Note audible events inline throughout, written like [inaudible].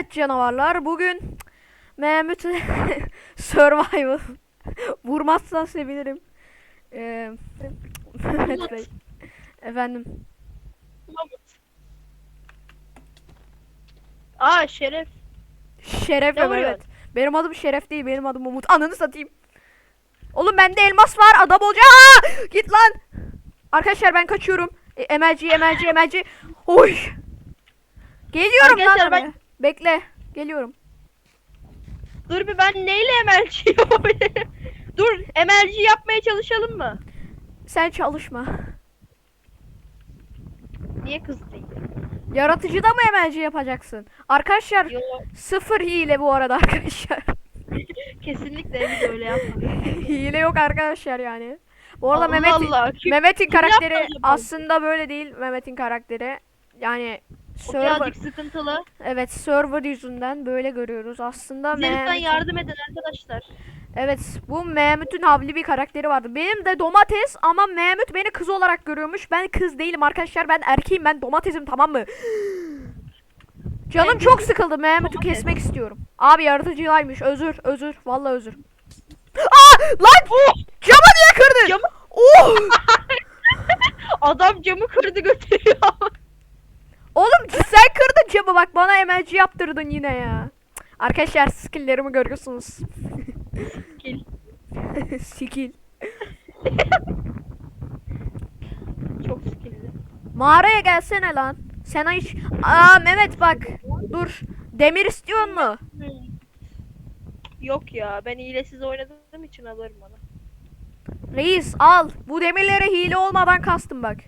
Evet canavarlar bugün Mehmet [laughs] Survival [laughs] vurmazsan sevinirim. Ee, Mehmet Bey. Efendim. Mahmut. Aa Şeref. Şeref Ne evet. vuruyorsun? Benim adım Şeref değil benim adım Umut. Ananı satayım. Oğlum bende elmas var adam olacak. Aa! Git lan. Arkadaşlar ben kaçıyorum. E, emelci emelci emelci. Oy. Geliyorum lan Arkadaşlar oraya. Bekle. Geliyorum. Dur bir ben neyle emelci [laughs] yapabilirim? Dur emelci yapmaya çalışalım mı? Sen çalışma. Niye kız değil? Yaratıcıda mı emelci yapacaksın? Arkadaşlar Yo, sıfır hile bu arada [laughs] arkadaşlar. kesinlikle biz öyle yapmadık. [laughs] hile yok arkadaşlar yani. Bu arada Allah Mehmet Allah. Mehmet'in karakteri aslında böyle değil. Mehmet'in karakteri yani server birazcık sıkıntılı. evet server yüzünden böyle görüyoruz. Aslında Bize lütfen Mehmet yardım edin arkadaşlar. Evet bu Mehmet'in havli bir karakteri vardı. Benim de domates ama Mehmet beni kız olarak görüyormuş. Ben kız değilim arkadaşlar. Ben erkeğim. Ben domatesim tamam mı? [gasps] Canım çok sıkıldı. Mehmet'i domates. kesmek istiyorum. Abi yaratıcıymış. Özür, özür. Vallahi özür. [gasps] Aa! Lan! Camı niye kırdın? Camı- Oh! [laughs] Adam camı kırdı götürüyor. Oğlum sen kırdın camı bak bana emelci yaptırdın yine ya. Arkadaşlar skilllerimi görüyorsunuz. Gel. [laughs] Skill. Çok skillli. Mağaraya gelsene lan. Sen hiç... Aa Mehmet bak. Dur. Demir istiyor mu? Yok ya ben hilesiz oynadığım için alırım onu. Reis al. Bu demirlere hile olmadan kastım bak.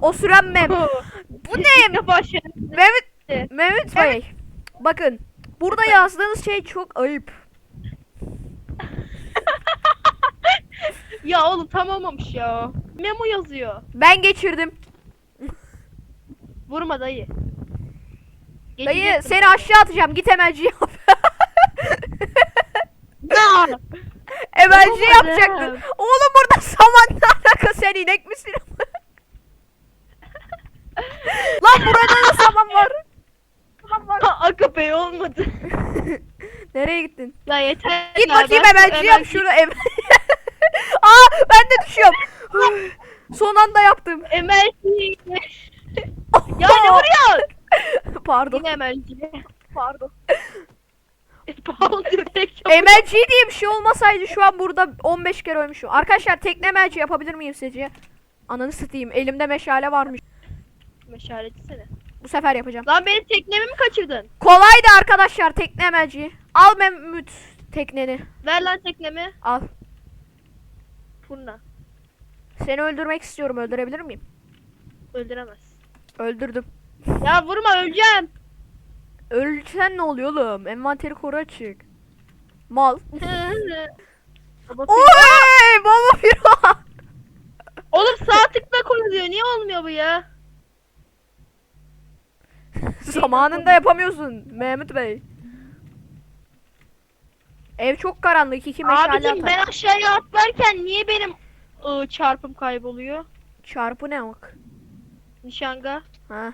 O süren mem. [laughs] Bu ne? [laughs] Mehmet, Mehmet Bey. Bakın. Burada yazdığınız şey çok ayıp. [laughs] Ya oğlum tam olmamış ya. Memo yazıyor. Ben geçirdim. Vurma dayı. Dayı Geçecektim. seni aşağı atacağım. Git emelci yap. [laughs] Ya! emelci Yapamadım. yapacaktın. Oğlum burada saman ne alaka sen inek misin? Lan burada da saman var. Saman var. Be olmadı. [laughs] Nereye gittin? Ya yeter Git bakayım ben emelci yap emelci- şunu em [laughs] Aa ben de düşüyorum. [laughs] Son anda yaptım. Emelci. ya ne vuruyor? Pardon. Yine emelci. Pardon. Çok- Emelci diye bir şey olmasaydı şu an burada 15 kere ölmüşüm. Arkadaşlar tekne emelci yapabilir miyim sizce? Ananı satayım. Elimde meşale varmış. Meşaletsene. Bu sefer yapacağım. Lan benim teknemi mi kaçırdın? Kolaydı arkadaşlar tekne emelci. Al Mehmet tekneni. Ver lan teknemi. Al. Fırna. Seni öldürmek istiyorum. Öldürebilir miyim? Öldüremez. Öldürdüm. Ya vurma öleceğim. Ölsen ne oluyor oğlum? Envanteri koru açık. Mal. Baba, Oy! Baba bir Oğlum sağ tıkla koy diyor. Niye olmuyor bu ya? [laughs] Zamanında yapamıyorsun Mehmet Bey. Ev çok karanlık. iki meşale Abicim atar. ben aşağıya atlarken niye benim ıı, çarpım kayboluyor? Çarpı ne bak? Nişanga. Ha.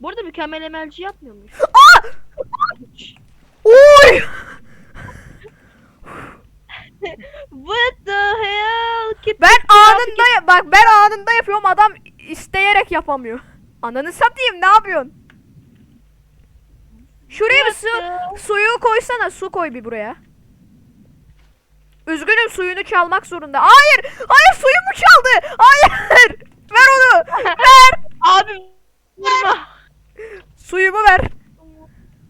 Burada mükemmel emelci yapmıyor muyuz? [gasps] Aa! Oy! [laughs] What the hell? Keep Ben anında ya- bak ben anında yapıyorum adam isteyerek yapamıyor. Ananı satayım ne yapıyorsun? Şuraya bir su suyu koysana su koy bir buraya. Üzgünüm suyunu çalmak zorunda. Hayır! Hayır suyumu çaldı! Hayır! [laughs] Ver onu! Ver! Abi vurma. Suyumu ver.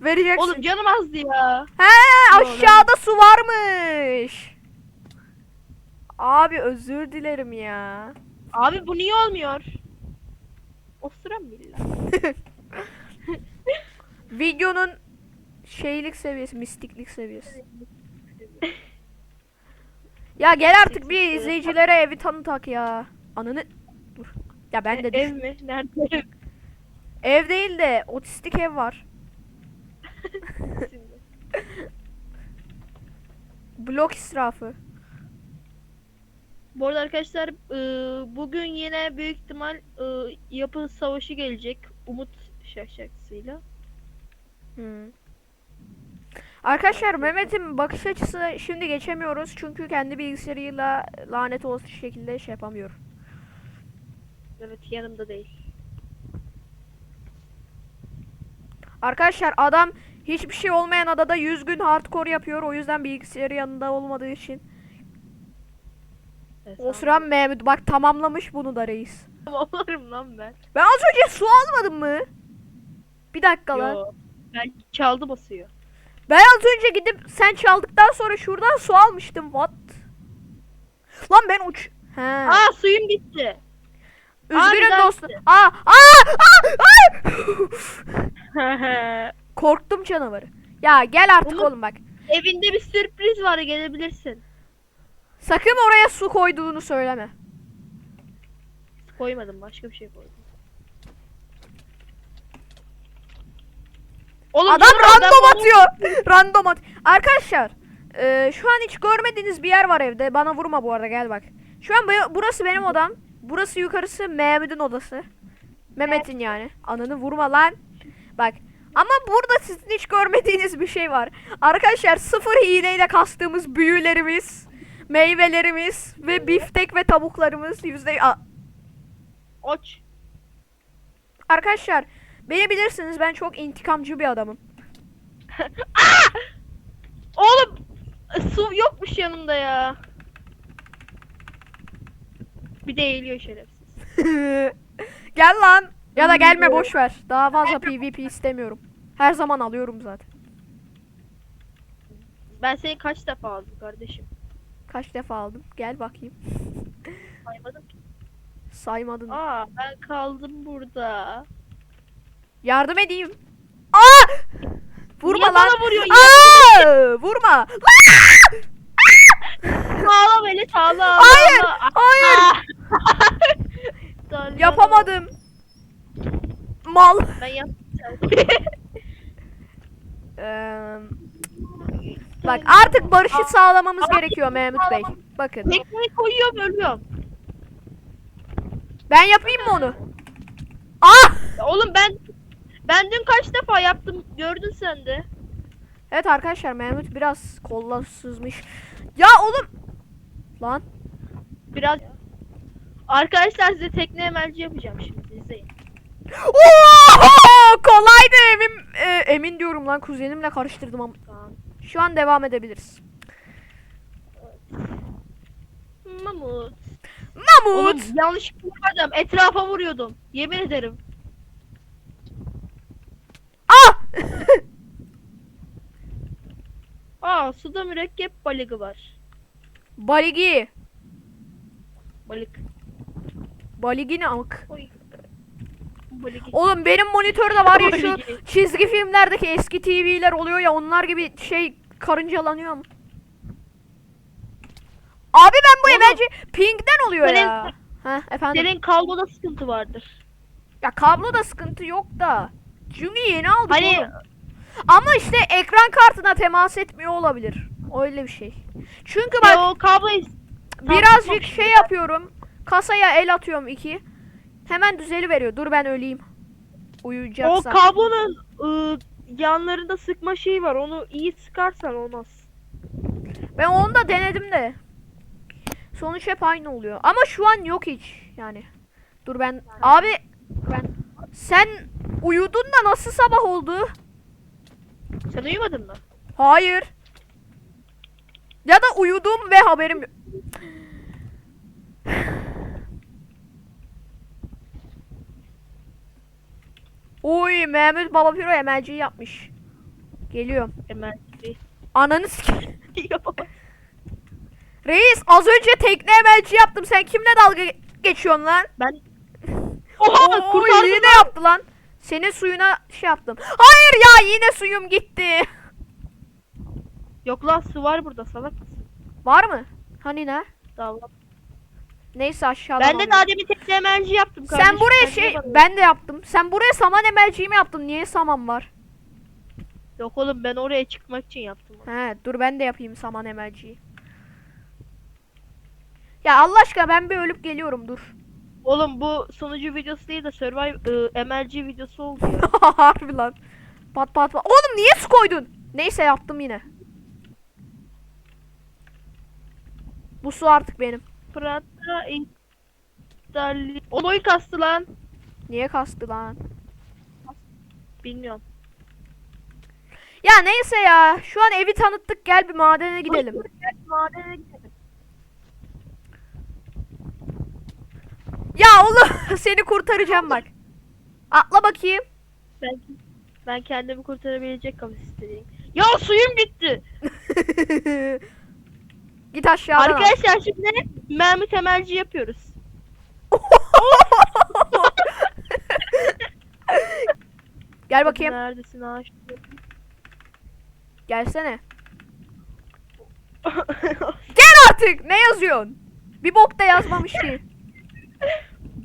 Vereceksin. Oğlum canım azdı ya. He aşağıda su varmış. Abi özür dilerim ya. Abi bu niye olmuyor? Osuran billah. [laughs] Videonun şeylik seviyesi, mistiklik seviyesi. Ya gel artık bir izleyicilere evi tanıtak ya. Ananı dur. Ya ben de Ev düş- mi? Nerede? ev değil de otistik ev var. [laughs] Blok israfı. Bu arada arkadaşlar ıı, bugün yine büyük ihtimal ıı, yapı savaşı gelecek. Umut bakış açısıyla. Hı. Arkadaşlar Mehmet'in bakış açısı şimdi geçemiyoruz çünkü kendi bilgisayarıyla lanet olası şekilde şey yapamıyor. Evet yanımda değil. Arkadaşlar adam hiçbir şey olmayan adada 100 gün hardcore yapıyor o yüzden bilgisayarı yanında olmadığı için. O sıra Mehmet bak tamamlamış bunu da reis. Olurum lan ben. Ben az önce su almadım mı? Bir dakika lan. Yo. Ben çaldı basıyor. Ben az önce gidip sen çaldıktan sonra şuradan su almıştım. What? Lan ben uç... He. Aa suyum gitti. Üzgünüm dostum. gitti. Aa, aa, aa, aa! [laughs] Korktum canavarı. Ya gel artık Umut- oğlum bak. Evinde bir sürpriz var gelebilirsin. Sakın oraya su koyduğunu söyleme. Koymadım başka bir şey koydum. Oğlum Adam dur, random bunu- atıyor. [laughs] random at. Arkadaşlar, e, şu an hiç görmediğiniz bir yer var evde. Bana vurma bu arada gel bak. Şu an bu- burası benim odam. Burası yukarısı Mehmet'in odası. Mehmet'in yani. Ananı vurma lan. Bak. Ama burada sizin hiç görmediğiniz bir şey var. Arkadaşlar sıfır hileyle kastığımız büyülerimiz, meyvelerimiz ve biftek ve tavuklarımız yüzde... A- Aç. Arkadaşlar beni bilirsiniz ben çok intikamcı bir adamım. [laughs] Oğlum su yokmuş yanımda ya. Bir de eğiliyor şerefsiz. [laughs] Gel lan. Ya da gelme boş ver. Daha fazla PvP istemiyorum. Her zaman alıyorum zaten. Ben seni kaç defa aldım kardeşim? Kaç defa aldım? Gel bakayım. [laughs] Saymadım ki. Saymadın. Aa ben kaldım burada. Yardım edeyim. Aa! Vurma Niye lan. bana vuruyor? Aa! Vurma. Sağla beni sağla. Hayır, hayır. [laughs] Yapamadım. Mal. Ben yaptım. Eee, bak artık barışı sağlamamız gerekiyor Mehmet Bey. Bakın. Tekmeyi koyuyorum ölüyorum. Ben yapayım mı onu? Ah! Ya oğlum ben ben dün kaç defa yaptım gördün sen de. Evet arkadaşlar Mehmet biraz kolla sızmış. Ya oğlum. Lan. Biraz Arkadaşlar size tekne emelci yapacağım şimdi izleyin. Oo! Kolaydı emin e, emin diyorum lan kuzenimle karıştırdım ama. Tamam. Şu an devam edebiliriz. Mamut. Mamut. Oğlum yanlış vurmadım. Etrafa vuruyordum. Yemin ederim. Ah! [laughs] Aa suda mürekkep balığı var. Baligi. Balık. Baligi ne amık? Oy. Oğlum benim monitörde var ya şu çizgi filmlerdeki eski TV'ler oluyor ya onlar gibi şey karıncalanıyor mu? Abi ben bu Oğlum. emerci pingden oluyor Senin- ya. Ha efendim. Senin kabloda sıkıntı vardır. Ya kabloda sıkıntı yok da. Çünkü yeni aldık Hani oğlum. Ama işte ekran kartına temas etmiyor olabilir. Öyle bir şey. Çünkü bak, bak o kabloyu birazcık şey yapıyorum. Kasaya el atıyorum iki. Hemen düzeli veriyor. Dur ben öleyim. o Uyuyacaksam. kablonun ıı, yanlarında sıkma şeyi var. Onu iyi sıkarsan olmaz. Ben onu da denedim de. Sonuç hep aynı oluyor. Ama şu an yok hiç yani. Dur ben abi Ben sen uyudun da nasıl sabah oldu? sen uyumadın mı? Hayır. Ya da uyudum ve haberim Oy Mehmet Baba Piro emelci yapmış. Geliyorum. Hemen. Ananı sikeyim. [laughs] Reis az önce tekne emelci yaptım. Sen kimle dalga ge- geçiyorsun lan? ben [laughs] Oha Oo, kurtardım. yine yaptı lan. Senin suyuna şey yaptım. Hayır ya yine suyum gitti. Yok lan su var burada salak mısın? Var mı? Hani ne? Var. Neyse aşağıdan Ben de daha demin emelci yaptım Sen kardeşim. buraya Sen şey niye bana- ben de yaptım. Sen buraya saman emelciği mi yaptın? Niye saman var? Yok oğlum ben oraya çıkmak için yaptım. onu. He dur ben de yapayım saman emelciği. Ya Allah aşkına ben bir ölüp geliyorum dur. Oğlum bu sunucu videosu değil de Survive e, MLG videosu oldu ya. [laughs] Harbi lan. Pat pat pat. Oğlum niye su koydun? Neyse yaptım yine. Bu su artık benim. Fırat'ta iptali... O boy kastı lan. Niye kastı lan? Bilmiyorum. Ya neyse ya. Şu an evi tanıttık. Gel bir madene gidelim. Madene gidelim. Ya oğlum [laughs] seni kurtaracağım bak. Atla bakayım. Ben, ben kendimi kurtarabilecek kapasitedeyim. Ya suyum bitti. [laughs] Git aşağıdan. al. Arkadaşlar şimdi mermi temelci yapıyoruz. [laughs] Gel bakayım. Neredesin ağaç? Gelsene. [laughs] Gel artık. Ne yazıyorsun? Bir bok da yazmamış ki.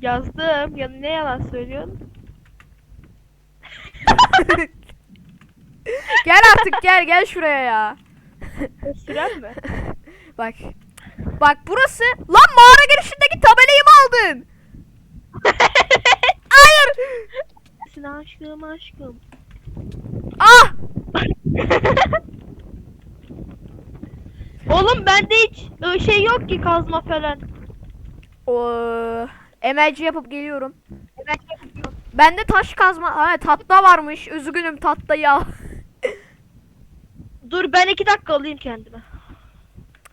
Yazdım. Ya ne yalan söylüyorsun? [laughs] Gel artık gel gel şuraya ya. Süren mi? Bak. Bak burası. Lan mağara girişindeki tabelayı mı aldın? [laughs] Hayır. Sen aşkım aşkım. Ah. [laughs] Oğlum bende hiç ı, şey yok ki kazma falan. Oo, emelci yapıp geliyorum. Bende taş kazma. Ha tatlı varmış. Üzgünüm tatlıyı [laughs] al. Dur ben iki dakika alayım kendime.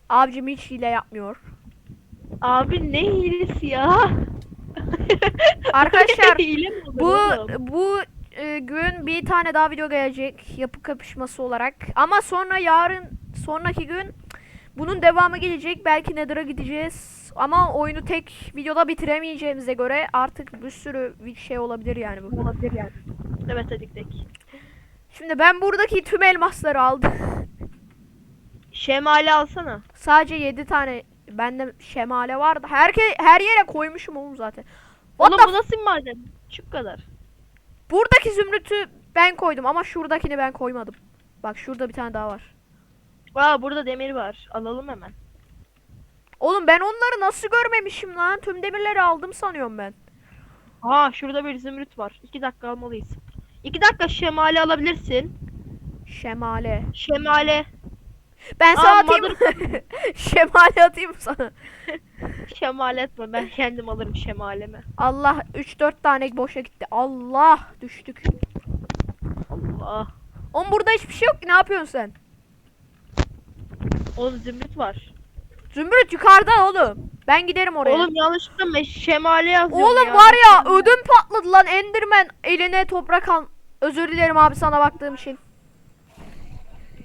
Abicim hiç hile yapmıyor. Abi ne hilesi ya? [laughs] Arkadaşlar, [laughs] Hile mi olur Bu oğlum? bu e, gün bir tane daha video gelecek yapı kapışması olarak. Ama sonra yarın sonraki gün bunun devamı gelecek. Belki Nether'a gideceğiz. Ama oyunu tek videoda bitiremeyeceğimize göre artık bir sürü bir şey olabilir yani bu. olabilir yani. Evet hadi gidelim. Şimdi ben buradaki tüm elmasları aldım. Şemali alsana. Sadece 7 tane bende şemale vardı. Herke her yere koymuşum oğlum zaten. What Oğlum bu nasıl maden? Şu kadar. Buradaki zümrütü ben koydum ama şuradakini ben koymadım. Bak şurada bir tane daha var. Aa burada demir var. Alalım hemen. Oğlum ben onları nasıl görmemişim lan? Tüm demirleri aldım sanıyorum ben. Aa şurada bir zümrüt var. İki dakika almalıyız. İki dakika şemali alabilirsin. Şemale. Şemale. Ben sana Aa, atayım. [laughs] Şemale atayım sana. [laughs] Şemale etme. Ben kendim alırım şemalemi. Allah 3-4 tane boşa gitti. Allah düştük. Allah. Oğlum burada hiçbir şey yok ki ne yapıyorsun sen? Oğlum zümrüt var. Zümrüt yukarıda oğlum. Ben giderim oraya. Oğlum yanlışlıkla me- şemale yazıyorum Oğlum ya. var ya ödüm patladı lan Enderman eline toprak al. Özür dilerim abi sana baktığım için.